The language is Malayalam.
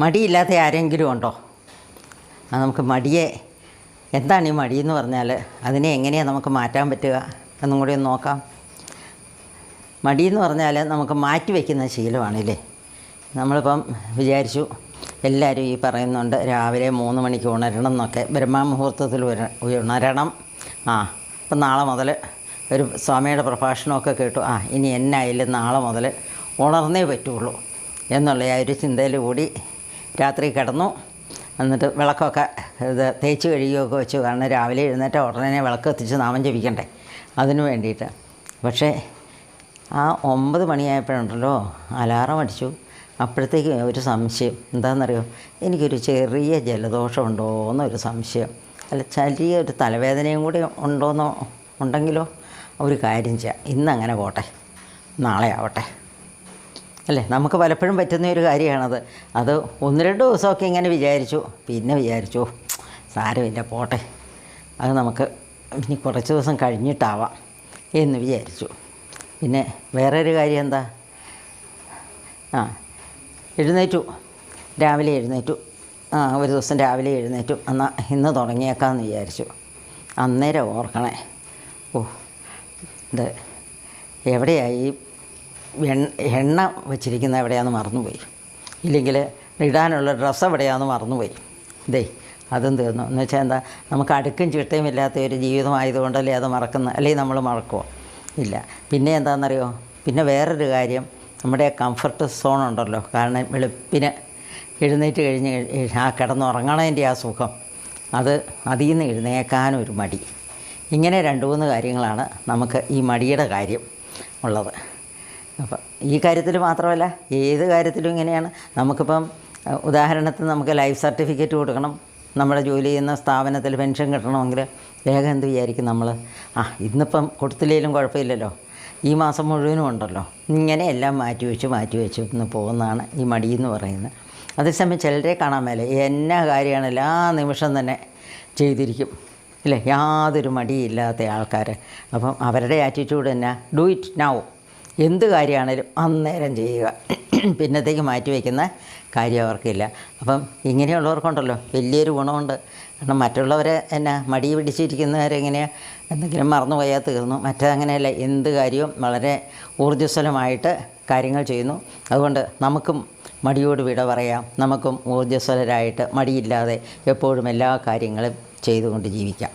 മടിയില്ലാത്ത ആരെങ്കിലും ഉണ്ടോ? ആ നമുക്ക് മടിയെ എന്താണ് ഈ മടി എന്ന് പറഞ്ഞാൽ അതിനെ എങ്ങനെയാണ് നമുക്ക് മാറ്റാൻ പറ്റുക എന്നും കൂടി ഒന്ന് നോക്കാം. മടി എന്ന് പറഞ്ഞാൽ നമുക്ക് മാറ്റി വയ്ക്കുന്ന ശീലമാണില്ലേ നമ്മളിപ്പം വിചാരിച്ചു എല്ലാവരും ഈ പറയുന്നുണ്ട് രാവിലെ മൂന്ന് മണിക്ക് ഉണരണം എന്നൊക്കെ. ബ്രഹ്മമുഹൂർത്തത്തിൽ ഉണരണം. ആ അപ്പം നാളെ മുതൽ ഒരു സ്വാമിയുടെ പ്രഭാഷണമൊക്കെ കേട്ടു. ആ ഇനി എന്നായാലും നാളെ മുതൽ ഉണർന്നേ പറ്റുള്ളൂ എന്നുള്ള ആ ഒരു ചിന്തയിൽ കൂടി രാത്രി കിടന്നു. എന്നിട്ട് വിളക്കൊക്കെ ഇത് തേച്ച് കഴുകുകയൊക്കെ വെച്ചു. കാരണം രാവിലെ എഴുന്നേറ്റ ഉടനെ വിളക്ക് എത്തിച്ച് നാമം ജപിക്കണ്ടേ? അതിനു വേണ്ടിയിട്ട്. പക്ഷേ ആ ഒമ്പത് മണിയായപ്പോഴുണ്ടല്ലോ അലാറം അടിച്ചു. അപ്പോഴത്തേക്ക് ഒരു സംശയം. എന്താണെന്നറിയോ? എനിക്കൊരു ചെറിയ ജലദോഷമുണ്ടോ എന്നൊരു സംശയം. അല്ല ചെറിയ ഒരു തലവേദനയും കൂടി ഉണ്ടോയെന്നോ ഉണ്ടെങ്കിലോ? ഒരു കാര്യം ചെയ്യാം. ഇന്നങ്ങനെ പോട്ടെ. നാളെ ആവട്ടെ. അല്ലേ? നമുക്ക് പലപ്പോഴും പറ്റുന്ന ഒരു കാര്യമാണത്. അത് ഒന്ന് രണ്ട് ദിവസമൊക്കെ ഇങ്ങനെ വിചാരിച്ചു. പിന്നെ വിചാരിച്ചു സാരമില്ല പോട്ടെ. അത് നമുക്ക് ഇനി കുറച്ച് ദിവസം കഴിഞ്ഞിട്ടാവാം എന്ന് വിചാരിച്ചു. പിന്നെ വേറൊരു കാര്യം എന്താ? ആ എഴുന്നേറ്റു. രാവിലെ എഴുന്നേറ്റു. ആ ഒരു ദിവസം രാവിലെ എഴുന്നേറ്റു. എന്നാൽ ഇന്ന് തുടങ്ങിയേക്കാമെന്ന് വിചാരിച്ചു. അന്നേരം ഓർക്കണേ. ഓ ഇത് എവിടെയായി? എണ്ണ എണ്ണ വെച്ചിരിക്കുന്ന എവിടെയാണെന്ന് മറന്നുപോയി. ഇല്ലെങ്കിൽ ഇടാനുള്ള ഡ്രസ്സ് എവിടെയാണെന്ന് മറന്നുപോയി. ദേ അതും തീർന്നു. എന്ന് വെച്ചാൽ എന്താ നമുക്ക് അടുക്കും ചിട്ടയും ഇല്ലാത്ത ഒരു ജീവിതമായതുകൊണ്ടല്ലേ അത് മറക്കുന്ന അല്ലെങ്കിൽ നമ്മൾ മറക്കുമോ ഇല്ല. പിന്നെ എന്താണെന്നറിയോ പിന്നെ വേറൊരു കാര്യം നമ്മുടെ കംഫർട്ട് സോൺ ഉണ്ടല്ലോ. കാരണം വെളുപ്പിന് എഴുന്നേറ്റ് കഴിഞ്ഞ് കഴി- ആ കിടന്നുറങ്ങണതിന്റെ ആ സുഖം അത് അതിൽ നിന്ന് എഴുന്നേക്കാനും ഒരു മടി. ഇങ്ങനെ രണ്ട് മൂന്ന് കാര്യങ്ങളാണ് നമുക്ക് ഈ മടിയുടെ കാര്യം ഉള്ളത്. അപ്പം ഈ കാര്യത്തിൽ മാത്രമല്ല ഏത് കാര്യത്തിലും ഇങ്ങനെയാണ്. നമുക്കിപ്പം ഉദാഹരണത്തിന് നമുക്ക് ലൈഫ് സർട്ടിഫിക്കറ്റ് കൊടുക്കണം നമ്മുടെ ജോലി ചെയ്യുന്ന സ്ഥാപനത്തിൽ പെൻഷൻ കിട്ടണമെങ്കിൽ വേഗം എന്ത് വിചാരിക്കും നമ്മൾ ആ ഇന്നിപ്പം കൊടുത്തില്ലെങ്കിലും കുഴപ്പമില്ലല്ലോ. ഈ മാസം മുഴുവനും ഉണ്ടല്ലോ. ഇങ്ങനെ എല്ലാം മാറ്റി വെച്ച് മാറ്റി വെച്ച് ഇന്ന് പോകുന്നതാണ് ഈ മടി എന്ന് പറയുന്നത്. അതേസമയം ചിലരെ കാണാൻ മേലെ എന്നാ കാര്യമാണ് എല്ലാ നിമിഷം തന്നെ ചെയ്തിരിക്കും. ഇല്ലേ? യാതൊരു മടിയില്ലാത്ത ആൾക്കാർ അപ്പം അവരുടെ ആറ്റിറ്റ്യൂഡ് എന്നാ ഡു ഇറ്റ് നൗ എന്ത് കാര്യമാണേലും അന്നേരം ചെയ്യുക. പിന്നത്തേക്ക് മാറ്റി വയ്ക്കുന്ന കാര്യം അവർക്കില്ല. അപ്പം ഇങ്ങനെയുള്ളവർക്കുണ്ടല്ലോ. വലിയൊരു ഗുണമുണ്ട്. കാരണം മറ്റുള്ളവരെ എന്നാ മടി പിടിച്ചിരിക്കുന്നവരെങ്ങനെയാണ് എന്തെങ്കിലും മറന്നു പോയാൽ തീർന്നു. മറ്റങ്ങനെയല്ല എന്ത് കാര്യവും വളരെ ഊർജസ്വലമായിട്ട് കാര്യങ്ങൾ ചെയ്യുന്നു. അതുകൊണ്ട് നമുക്കും മടിയോട് വിട പറയാം. നമുക്കും ഊർജസ്വലരായിട്ട് മടിയില്ലാതെ എപ്പോഴും എല്ലാ കാര്യങ്ങളും ചെയ്തുകൊണ്ട് ജീവിക്കാം.